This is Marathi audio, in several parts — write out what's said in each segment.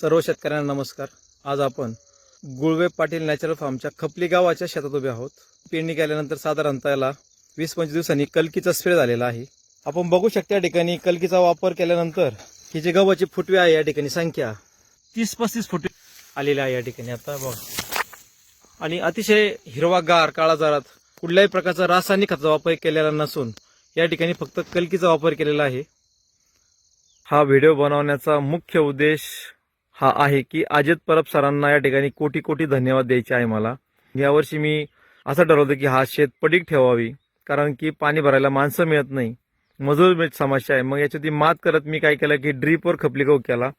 सर्व शेतकऱ्यांना नमस्कार. आज आपण गुळवे पाटील नॅचरल फार्मच्या खपली गावाच्या शेतात उभे आहोत. पेरणी केल्यानंतर साधारणतः याला वीस पंचवीस दिवसांनी कलकीचा स्प्रे झालेला आहे. आपण बघू शकता या ठिकाणी कलकीचा वापर केल्यानंतर ही जी गव्हाची फुटवे आहे या ठिकाणी संख्या तीस पस्तीस फुटवे आलेली आहे या ठिकाणी आता बघ. आणि अतिशय हिरवागार काळा जारात कुठल्याही प्रकारचा रासायनिक खताचा वापर केलेला नसून या ठिकाणी फक्त कलकीचा वापर केलेला आहे. हा व्हिडिओ बनवण्याचा मुख्य उद्देश हा आहे की अजित परब सरांना या ठिकाणी कोटी कोटी धन्यवाद द्यायचे आहे मला. यावर्षी मी असं ठरवलं की हा शेत पडीक ठेवावी कारण की पाणी भरायला माणसं मिळत नाही. मजूर समस्या आहे. मग याच्यावरती मात करत मी काय केलं की ड्रीपवर खपली गहू केला.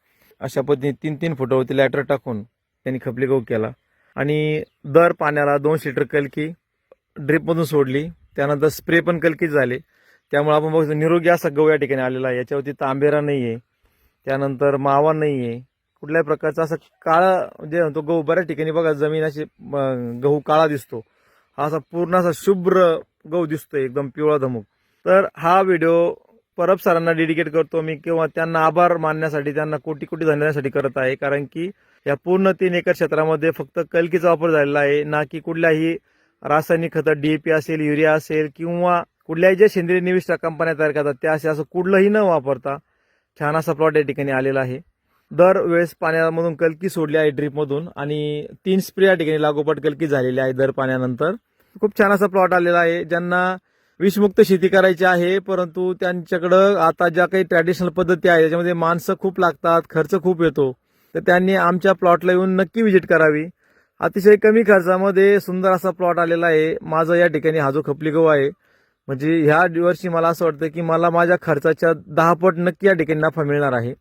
अशा पद्धतीने तीन तीन फुटावरती लॅटर टाकून त्यांनी खपली गहू केला. आणि दर पाण्याला दोनशे लिटर कलकी ड्रीपमधून सोडली. त्यानंतर स्प्रे पण कलकीच झाले. त्यामुळे आपण बघतो निरोगी असा गहू या ठिकाणी आलेला आहे. याच्यावरती तांबेरा नाही आहे त्यानंतर मावा नाही आहे कुठल्याही प्रकारचा असा काळा जे म्हणतो गहू बऱ्याच ठिकाणी बघा जमीन अशी गहू काळा दिसतो. हा असा पूर्ण असा शुभ्र गहू दिसतोय एकदम पिवळा धमुक. तर हा व्हिडिओ परब सरांना डेडिकेट करतो मी किंवा त्यांना आभार मानण्यासाठी त्यांना कोटी कोटी धन्यवादासाठी करत आहे. कारण की या पूर्ण तीन एकर क्षेत्रामध्ये फक्त कलकीचा वापर झालेला आहे. ना की कुठल्याही रासायनिक खतं डीएपी असेल युरिया असेल किंवा कुठल्याही ज्या सेंद्रिय निविष्ट कंपन्या तयार करतात त्या असे असं कुठलंही न वापरता छान असा प्लॉट या ठिकाणी आलेला आहे. दर वेळेस पाण्यामधून कलकी सोडली आहे ड्रीपमधून आणि तीन स्प्रे या ठिकाणी लागोपाठ कलकी झालेली आहे दर पाण्यानंतर. खूप छान असा प्लॉट आलेला आहे ज्यांना विषमुक्त शेती करायची आहे परंतु त्यांच्याकडं आता ज्या काही ट्रॅडिशनल पद्धती आहे त्याच्यामध्ये माणसं खूप लागतात खर्च खूप येतो तर त्यांनी आमच्या प्लॉटला येऊन नक्की व्हिजिट करावी. अतिशय कमी खर्चामध्ये सुंदर असा प्लॉट आलेला आहे. माझं या ठिकाणी हा जो खपली गहू आहे म्हणजे ह्या वर्षी मला असं वाटतं की मला माझ्या खर्चाच्या दहा पट नक्की या ठिकाणी नफा मिळणार आहे.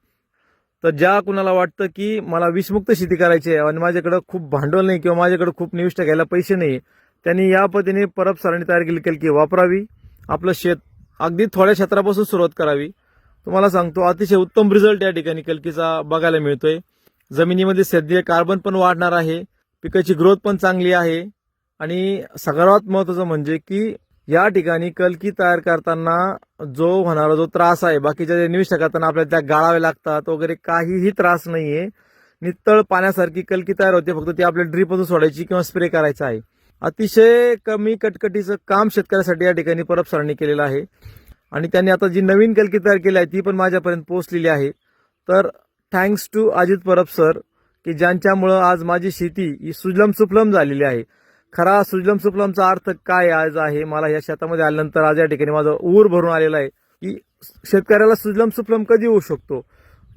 तर ज्या कुणाला वाटतं की मला विषमुक्त शेती करायची आहे आणि माझ्याकडं खूप भांडवल नाही किंवा माझ्याकडं खूप निविष्ट घ्यायला पैसे नाही त्यांनी या पद्धतीने परब सारणी तयार केली केली की वापरावी. आपलं शेत अगदी थोड्या क्षेत्रापासून सुरुवात करावी. तुम्हाला सांगतो अतिशय उत्तम रिझल्ट या ठिकाणी कलकीचा बघायला मिळतोय. जमिनीमध्ये सेंद्रिय कार्बन पण वाढणार आहे. पिकाची ग्रोथ पण चांगली आहे. आणि सगळ्यात महत्वाचं म्हणजे की या ठिकाणी कलकी तयार करताना जो होणारा जो त्रास आहे बाकीच्या जे निविष्ठा करताना आपल्याला त्या गाळावे लागतात वगैरे काहीही त्रास नाहीये. नितळ पाण्यासारखी कलकी तयार होते फक्त ती आपल्या ड्रीपमधून सोडायची किंवा स्प्रे करायचा आहे. अतिशय कमी कटकटीचं काम शेतकऱ्यासाठी या ठिकाणी परब सरांनी केलेलं आहे. आणि त्यांनी आता जी नवीन कलकी तयार केली आहे ती पण माझ्यापर्यंत पोहोचलेली आहे. तर thanks to Ajit Parab sir की ज्यांच्यामुळं आज माझी शेती ही सुजलम सुफलम झालेली आहे. खरा सुजलम सुफलमचा अर्थ काय आज आहे? मला या शेतामध्ये आल्यानंतर आज या ठिकाणी माझं ऊर भरून आलेला आहे. की शेतकऱ्याला सुजलम सुफलम कधी होऊ शकतो?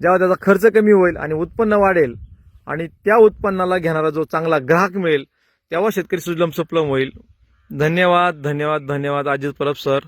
जेव्हा त्याचा खर्च कमी होईल आणि उत्पन्न वाढेल आणि त्या उत्पन्नाला घेणारा जो चांगला ग्राहक मिळेल तेव्हा शेतकरी सुजलम सुफलम होईल. धन्यवाद धन्यवाद धन्यवाद. अजित परब सर.